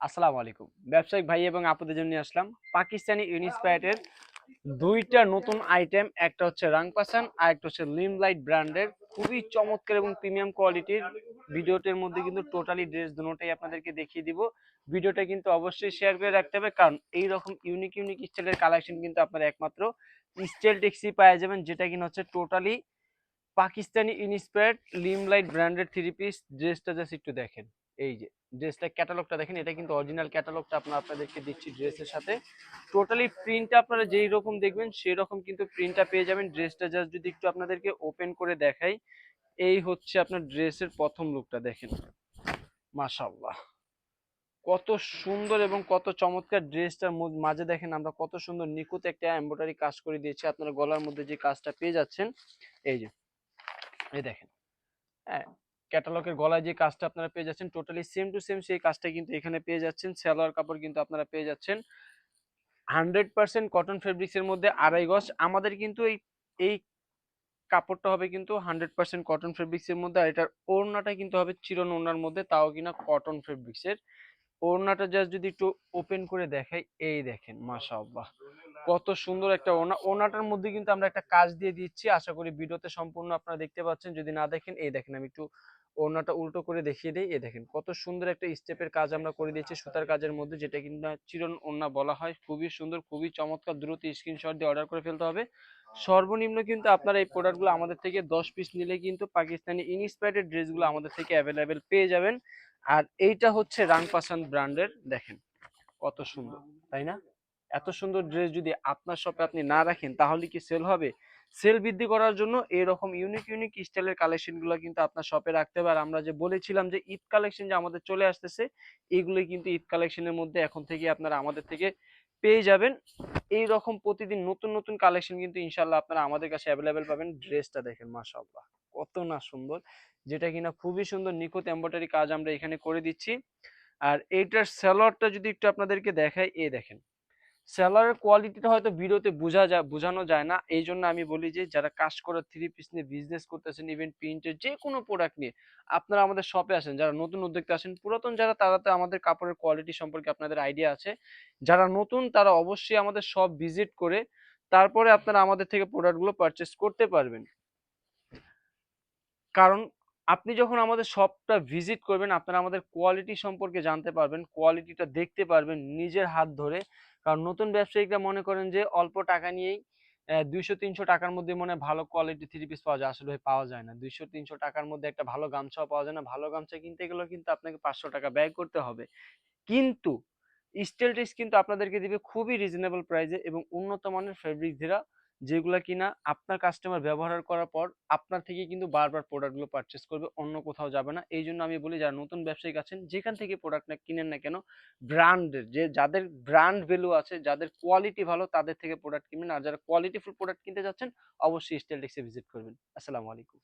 আসসালামু আলাইকুম। ব্যবসায়িক ভাই এবং আপুদের জন্য নিয়ে আসলাম পাকিস্তানি ইউনিসপাইটের দুইটা নতুন আইটেম একটা হচ্ছে রাংপাসান আর একটা হচ্ছে লিমলাইট ব্র্যান্ডের খুবই চমৎকার এবং প্রিমিয়াম কোয়ালিটির ভিডিওটির মধ্যে কিন্তু টোটালি ড্রেস দুটোটাই আপনাদেরকে দেখিয়ে দিব। ভিডিওটা কিন্তু অবশ্যই শেয়ার করে রাখতে হবে কারণ এই রকম ইউনিক ইউনিক স্টাইলের কালেকশন কিন্তু আপনারা একমাত্র স্টাইল টেক্সি পাওয়া যাবেন যেটা কিনা হচ্ছে টোটালি পাকিস্তানি ইনস্পায়ার্ড লিমলাইট ব্র্যান্ডের থ্রি পিস ড্রেসটা জাস্ট একটু দেখেন। এই যে ড্রেসটা ক্যাটালগটা দেখেন, এটা কিন্তু অরিজিনাল ক্যাটালগটা আপনার আপনাদেরকে দিচ্ছি ড্রেসের সাথে। টোটালি প্রিন্টটা আপনারা যেই রকম দেখবেন, সেই রকম কিন্তু প্রিন্টটা পেয়ে যাবেন। ড্রেসটা জাস্ট যদি একটু আপনাদেরকে ওপেন করে দেখাই, এই হচ্ছে আপনার ড্রেসের প্রথম লুকটা দেখেন। মাশাআল্লাহ। কত সুন্দর এবং কত চমৎকার ড্রেসটার মাঝে দেখেন আমরা কত সুন্দর নিখুঁত একটা এমব্রয়ডারি কাজ করে দিয়েছি। আপনারা গলার মধ্যে যে কাজটা পেয়ে যাচ্ছেন, এই যে, এই দেখেন। হ্যাঁ ক্যাটালগের গলায় যে কাজটা আপনারা পেয়ে যাচ্ছেন টোটালি সেম টু সেম সেই কাজটা কিন্তু এখানে পেয়ে যাচ্ছেন। সালোয়ার কাপড় কিন্তু আপনারা পেয়ে যাচ্ছেন। হান্ড্রেড পার্সেন্ট কটন ফেব্রিক্সের মধ্যে আড়াই গজ। আমাদের কিন্তু এই এই কাপড়টা হবে কিন্তু হান্ড্রেড পার্সেন্ট কটন ফেব্রিক্সের মধ্যে। আর এটার ওড়নাটা কিন্তু হবে চিরন ওড়নার মধ্যে, তাও কিনা কটন ফেব্রিক্সের ওড়নাটা জাস্ট যদি একটু ওপেন করে দেখাই, এই দেখেন, মাশাআল্লাহ। কত সুন্দর একটা ওনা, ওনাটার মধ্যে কিন্তু আমরা একটা কাজ দিয়ে দিচ্ছি। আশা করি ভিডিওতে সম্পূর্ণ আপনারা দেখতে পাচ্ছেন। যদি না দেখেন, এই দেখেন, আমি একটু ওনাটা উল্টো করে দেখিয়ে দিই। এই দেখেন, কত সুন্দর একটা স্টেপের কাজ আমরা করে দিয়েছি সুতার কাজের মধ্যে, যেটা কিন্তু চিরন ওনা বলা হয়। খুবই সুন্দর, খুবই চমৎকার, দ্রুত স্ক্রিনশট দিয়ে অর্ডার করে ফেলতে হবে। সর্বনিম্ন কিন্তু আপনারা এই প্রোডাক্টগুলো আমাদের থেকে দশ পিস নিলে কিন্তু পাকিস্তানি ইনস্পায়ার্ড ড্রেসগুলো আমাদের থেকে অ্যাভেলেবেল পেয়ে যাবেন। আর এইটা হচ্ছে রাংপাসান ব্র্যান্ডের, দেখেন, কত সুন্দর, তাই না? এত সুন্দর ড্রেস যদি আপনার শপে আপনি না রাখেন, তাহলে কি সেল হবে? সেল বৃদ্ধি করার জন্য এরকম ইউনিক ইউনিক স্টাইলের কালেকশনগুলো কিন্তু আপনার শপে রাখতে আর আমরা যে বলেছিলাম যে ঈদ কালেকশন যে আমাদের চলে আসতেছে এগুলো কিন্তু ঈদ কালেকশনের মধ্যে এখন থেকে আপনারা আমাদের থেকে পেয়ে যাবেন। এই রকম প্রতিদিন নতুন নতুন কালেকশন কিন্তু ইনশাল্লাহ আপনারা আমাদের কাছে অ্যাভেলেবেল পাবেন। ড্রেসটা দেখেন, মাশাআল্লাহ, কত না সুন্দর। যেটা কিনা খুবই সুন্দর, নিখুঁত এম্ব্রয়ডারি কাজ আমরা এখানে করে দিচ্ছি। আর এইটার স্যালোয়ারটা যদি একটু আপনাদেরকে দেখাই, এই দেখেন। সেলারের কোয়ালিটিটা হয়তো ভিডিওতে বোঝা যায়, বোঝানো যায় না। এই জন্য আমি বলি যে, যারা কাজ করে থ্রি পিস নিয়ে বিজনেস করতেছেন ইভেন প্রিন্টের যে কোনো প্রোডাক্ট নিয়ে, আপনারা আমাদের শপে আসেন। যারা নতুন উদ্যোক্তা আসেন, পুরাতন যারা, তারা তো আমাদের কাপড়ের কোয়ালিটি সম্পর্কে আপনাদের আইডিয়া আছে। যারা নতুন, তারা অবশ্যই আমাদের শপ ভিজিট করে, তারপরে আপনারা আমাদের থেকে প্রোডাক্টগুলো পারচেস করতে পারবেন। কারণ, আপনি যখন আমাদের শপটা ভিজিট করবেন, আপনারা আমাদের কোয়ালিটি সম্পর্কে জানতে পারবেন কোয়ালিটিটা দেখতে পারবেন, নিজের হাত ধরে। কারণ নতুন ব্যবসায়িকরা মনে করেন যে, অল্প টাকা নিয়েই দুইশো তিনশো টাকার মধ্যে মনে ভালো কোয়ালিটি থ্রি পিস পাওয়া যায়। আসলে পাওয়া যায় না। দুইশো তিনশো টাকার মধ্যে একটা ভালো গামছাও পাওয়া যায় না। ভালো গামছা কিনতে গেলেও কিন্তু আপনাকে পাঁচশো টাকা ব্যয় করতে হবে। কিন্তু স্টেলটিস কিন্তু আপনাদেরকে দিবে খুবই রিজনেবল প্রাইসে এবং উন্নত মানের ফেব্রিক দ্বারা যেগুলা কিনা আপনার কাস্টমার ব্যবহার করার পর আপনার থেকে কিন্তু বারবার প্রোডাক্টগুলো পারচেস করবে, অন্য কোথাও যাবে না। এই জন্য আমি বলি, যারা নতুন ব্যবসায়িক আছেন, যেখান থেকে প্রোডাক্ট না কিনেন না কেন ব্র্যান্ডের যে যাদের ব্র্যান্ড ভ্যালু আছে, যাদের কোয়ালিটি ভালো, তাদের থেকে প্রোডাক্ট কিনবেন। আর যারা কোয়ালিটিফুল প্রোডাক্ট কিনতে যাচ্ছেন, অবশ্যই স্টেলটেক্সে ভিজিট করবেন। আসসালামু আলাইকুম।